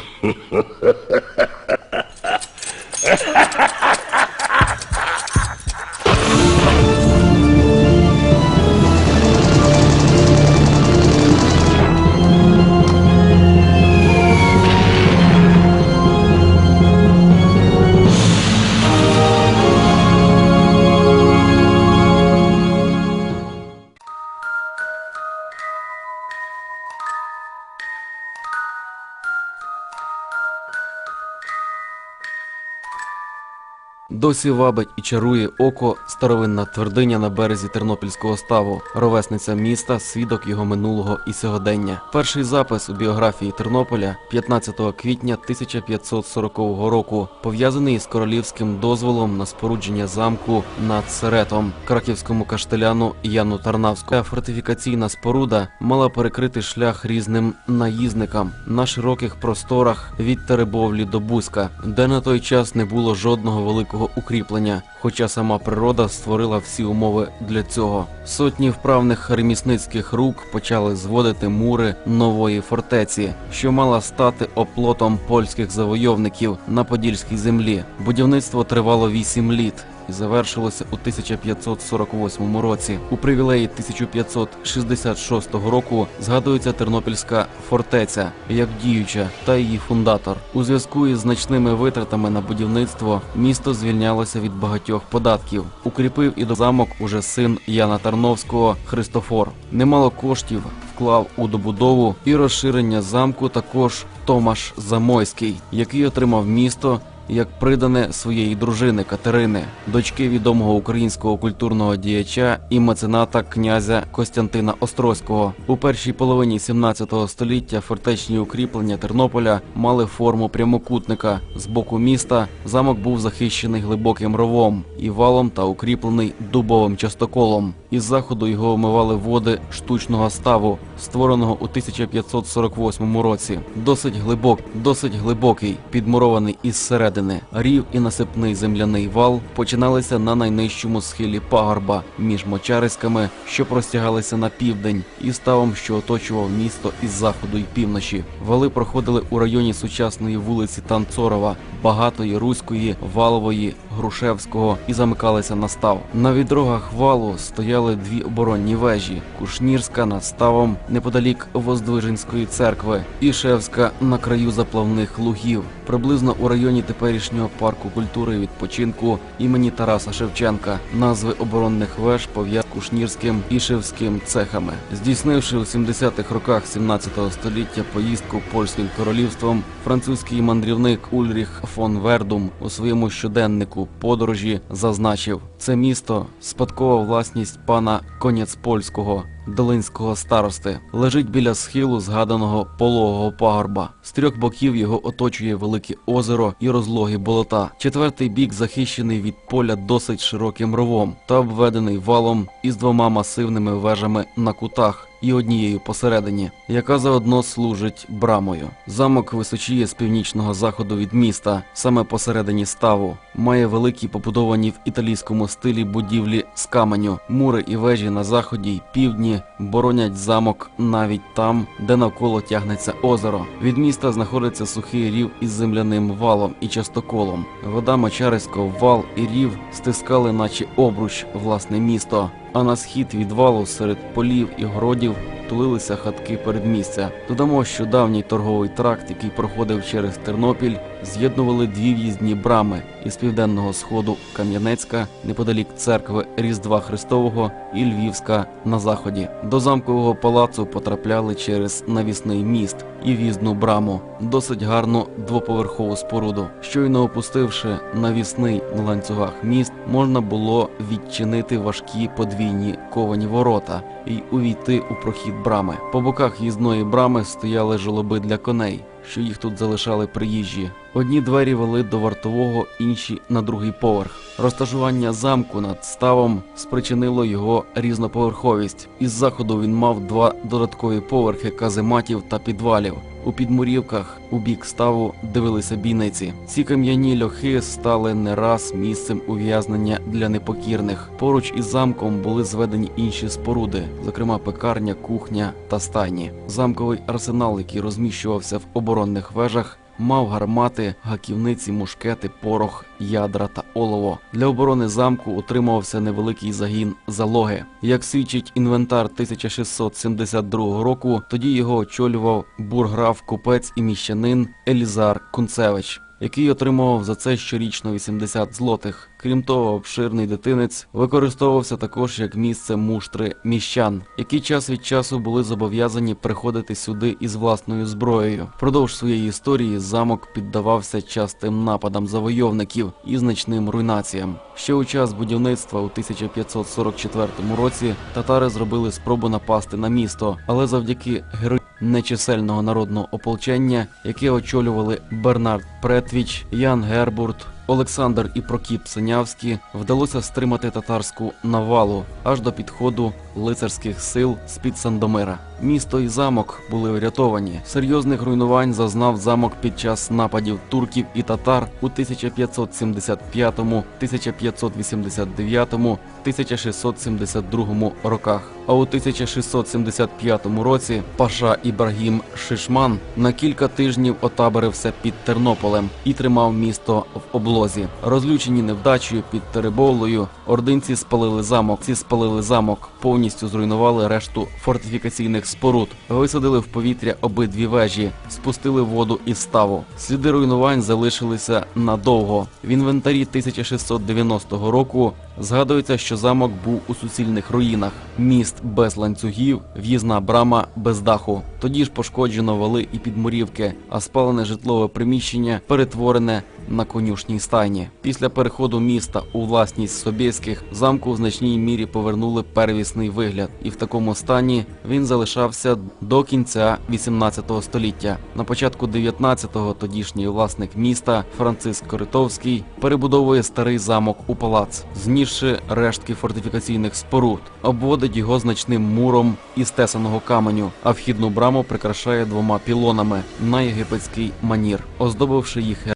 Ha ha ha ha ha! Досі вабить і чарує око старовинна твердиня на березі Тернопільського ставу, ровесниця міста, свідок його минулого і сьогодення. Перший запис у біографії Тернополя 15 квітня 1540 року, пов'язаний з королівським дозволом на спорудження замку над Серетом, краківському каштеляну Яну Тарнавському. Фортифікаційна споруда мала перекрити шлях різним наїзникам на широких просторах від Теребовлі до Бузька, де на той час не було жодного великого укріплення, хоча сама природа створила всі умови для цього. Сотні вправних ремісницьких рук почали зводити мури нової фортеці, що мала стати оплотом польських завойовників на подільській землі. Будівництво тривало вісім літ. І завершилося у 1548 році. У привілеї 1566 року згадується Тернопільська фортеця як діюча та її фундатор. У зв'язку із значними витратами на будівництво місто звільнялося від багатьох податків. Укріпив і до замок уже син Яна Тарновського Христофор. Немало коштів вклав у добудову і розширення замку також Томаш Замойський, який отримав місто як придане своєї дружини Катерини, дочки відомого українського культурного діяча і мецената князя Костянтина Острозького. У першій половині 17 століття фортечні укріплення Тернополя мали форму прямокутника. З боку міста замок був захищений глибоким ровом і валом та укріплений дубовим частоколом. Із заходу його омивали води штучного ставу, створеного у 1548 році. Досить глибок, досить глибокий, підмурований із середини. Рів і насипний земляний вал починалися на найнижчому схилі пагорба між мочариськами, що простягалися на південь, і ставом, що оточував місто із заходу й півночі. Вали проходили у районі сучасної вулиці Танцорова, багатої руської, валової, Грушевського і замикалися на став. На відрогах валу стояли дві оборонні вежі: Кушнірська над ставом неподалік Воздвиженської церкви, і Шевська на краю заплавних лугів, приблизно у районі теперішнього парку культури і відпочинку імені Тараса Шевченка. Назви оборонних веж пов'язані Кушнірським і Шевським цехами, здійснивши у 70-х роках 17 століття поїздку польським королівством, французький мандрівник Ульріх фон Вердум у своєму щоденнику подорожі зазначив: це місто спадкова власність пана Конєцпольського. Долинського старости лежить біля схилу згаданого пологого пагорба. З трьох боків його оточує велике озеро і розлоги болота. Четвертий бік захищений від поля досить широким ровом та обведений валом із двома масивними вежами на кутах. І однією посередині, яка заодно служить брамою. Замок височіє з північного заходу від міста, саме посередині ставу. Має великі побудовані в італійському стилі будівлі з каменю. Мури і вежі на заході й півдні боронять замок навіть там, де навколо тягнеться озеро. Від міста знаходиться сухий рів із земляним валом і частоколом. Вода Мочариського вал і рів стискали, наче обруч, власне місто. А на схід від валу серед полів і городів тулилися хатки передмістя. Додамо, що давній торговий тракт, який проходив через Тернопіль, з'єднували дві в'їзні брами із південного сходу Кам'янецька, неподалік церкви Різдва Христового і Львівська на заході. До замкового палацу потрапляли через навісний міст і в'їзну браму, досить гарну двоповерхову споруду. Щойно опустивши навісний на ланцюгах міст, можна було відчинити важкі подвійні ковані ворота і увійти у прохід брами. По боках їзної брами стояли жолоби для коней, що їх тут залишали приїжджі. Одні двері вели до вартового, інші на другий поверх. Розташування замку над ставом спричинило його різноповерховість. Із заходу він мав два додаткові поверхи казематів та підвалів. У підмурівках у бік ставу дивилися бійниці. Ці кам'яні льохи стали не раз місцем ув'язнення для непокірних. Поруч із замком були зведені інші споруди, зокрема пекарня, кухня та стайні. Замковий арсенал, який розміщувався в оборонних вежах, мав гармати, гаківниці, мушкети, порох, ядра та олово. Для оборони замку утримувався невеликий загін залоги. Як свідчить інвентар 1672 року, тоді його очолював бурграф, купець і міщанин Елізар Кунцевич. Який отримував за це щорічно 80 злотих. Крім того, обширний дитинець використовувався також як місце муштри міщан, які час від часу були зобов'язані приходити сюди із власною зброєю. Впродовж своєї історії замок піддавався частим нападам завойовників і значним руйнаціям. Ще у час будівництва у 1544 році татари зробили спробу напасти на місто, але завдяки героїзму нечисельного народного ополчення, яке очолювали Бернард Претвіч, Ян Гербурт, Олександр і Прокіп Синявські, вдалося стримати татарську навалу аж до підходу лицарських сил з-під Сандомира. Місто і замок були врятовані. Серйозних руйнувань зазнав замок під час нападів турків і татар у 1575, 1589, 1672 роках. А у 1675 році Паша Ібрагім Шишман на кілька тижнів отаборився під Тернополем і тримав місто в облозі. Розлючені невдачею під Теребовлею, ординці спалили замок. Ці спалили замок, повністю зруйнували решту фортифікаційних споруд, висадили в повітря обидві вежі, спустили воду із ставу. Сліди руйнувань залишилися надовго. В інвентарі 1690 року згадується, що замок був у суцільних руїнах, міст без ланцюгів, в'їзна брама без даху. Тоді ж пошкоджено вали і підмурівки, а спалене житлове приміщення перетворене на конюшній стайні. Після переходу міста у власність Собєських замку в значній мірі повернули первісний вигляд, і в такому стані він залишався до кінця 18 століття. На початку 19-го тодішній власник міста Франциск Коритовський перебудовує старий замок у палац, знісши рештки фортифікаційних споруд, обводить його значним муром із тесаного каменю, а вхідну браму прикрашає двома пілонами на єгипетський манір, оздобивши їх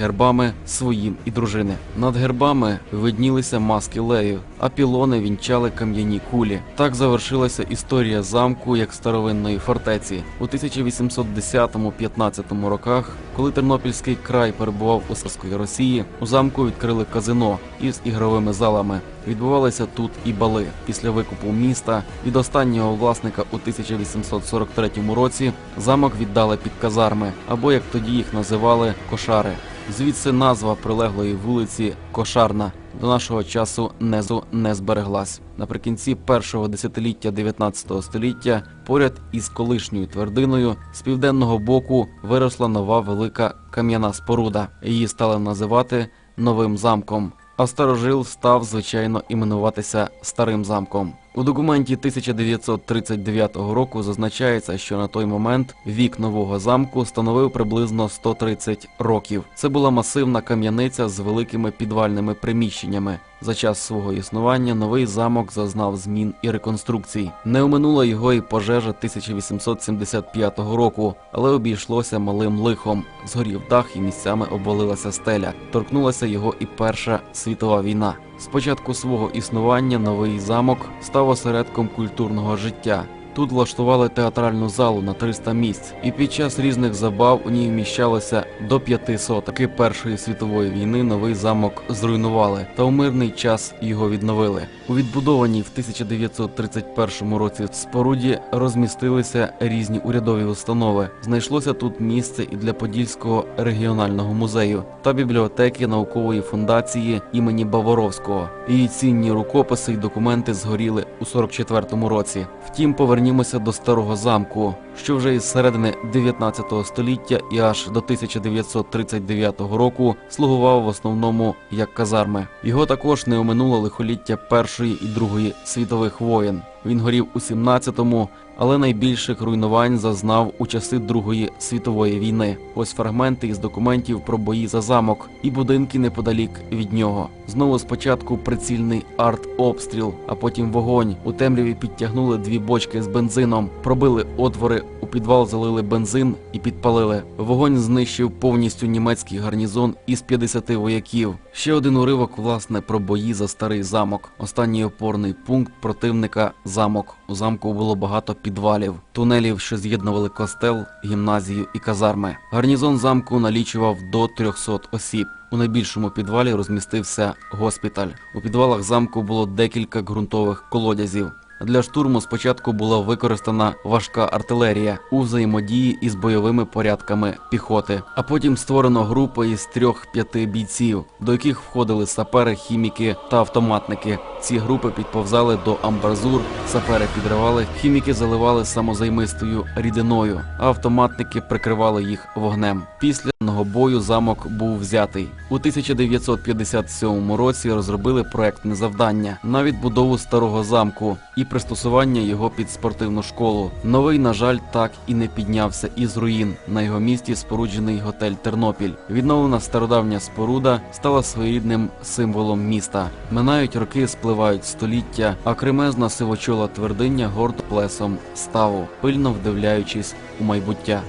гербами своїм і дружини. Над гербами виднілися маски лею, а пілони вінчали кам'яні кулі. Так завершилася історія замку як старовинної фортеці. У 1810-15 роках, коли Тернопільський край перебував у Сарської Росії, у замку відкрили казино із ігровими залами. Відбувалися тут і бали. Після викупу міста від останнього власника у 1843 році замок віддали під казарми, або як тоді їх називали кошари. Звідси назва прилеглої вулиці Кошарна до нашого часу незу не збереглась. Наприкінці першого десятиліття 19 століття поряд із колишньою твердиною з південного боку виросла нова велика кам'яна споруда. Її стали називати новим замком. А старожил став звичайно іменуватися старим замком. У документі 1939 року зазначається, що на той момент вік нового замку становив приблизно 130 років. Це була масивна кам'яниця з великими підвальними приміщеннями. За час свого існування новий замок зазнав змін і реконструкцій. Не оминула його і пожежа 1875 року, але обійшлося малим лихом. Згорів дах і місцями обвалилася стеля. Торкнулася його і Перша світова війна. З початку свого існування новий замок став осередком культурного життя. Тут влаштували театральну залу на 300 місць, і під час різних забав у ній вміщалося до 500. Таки Першої світової війни новий замок зруйнували, та у мирний час його відновили. У відбудованій в 1931 році споруді розмістилися різні урядові установи. Знайшлося тут місце і для Подільського регіонального музею та бібліотеки наукової фундації імені Баворовського. Її цінні рукописи й документи згоріли у 44-му році. Втім, повернімося до старого замку, що вже із середини 19 століття і аж до 1939 року слугував в основному як казарми. Його також не оминуло лихоліття Першої і Другої світових воєн. Він горів у 17-му, але найбільших руйнувань зазнав у часи Другої світової війни. Ось фрагменти із документів про бої за замок і будинки неподалік від нього. Знову спочатку прицільний арт-обстріл, а потім вогонь. У темряві підтягнули дві бочки з бензином, пробили отвори, у підвал залили бензин і підпалили. Вогонь знищив повністю німецький гарнізон із 50 вояків. Ще один уривок, власне, про бої за старий замок. Останній опорний пункт противника замок У замку було багато підвалів, тунелів, що з'єднували костел, гімназію і казарми. Гарнізон замку налічував до 300 осіб. У найбільшому підвалі розмістився госпіталь. У підвалах замку було декілька ґрунтових колодязів. Для штурму спочатку була використана важка артилерія у взаємодії із бойовими порядками піхоти, а потім створено групи із трьох-п'яти бійців, до яких входили сапери, хіміки та автоматники. Ці групи підповзали до амбразур, сапери підривали, хіміки заливали самозаймистою рідиною, а автоматники прикривали їх вогнем. Після одного бою замок був взятий. У 1957 році розробили проектне завдання на відбудову старого замку і пристосування його під спортивну школу. Новий, на жаль, так і не піднявся із руїн. На його місці споруджений готель Тернопіль. Відновлена стародавня споруда стала своєрідним символом міста. Минають роки, спливають століття, а кремезна сивочола твердиня гордо плесом ставу, пильно вдивляючись у майбуття.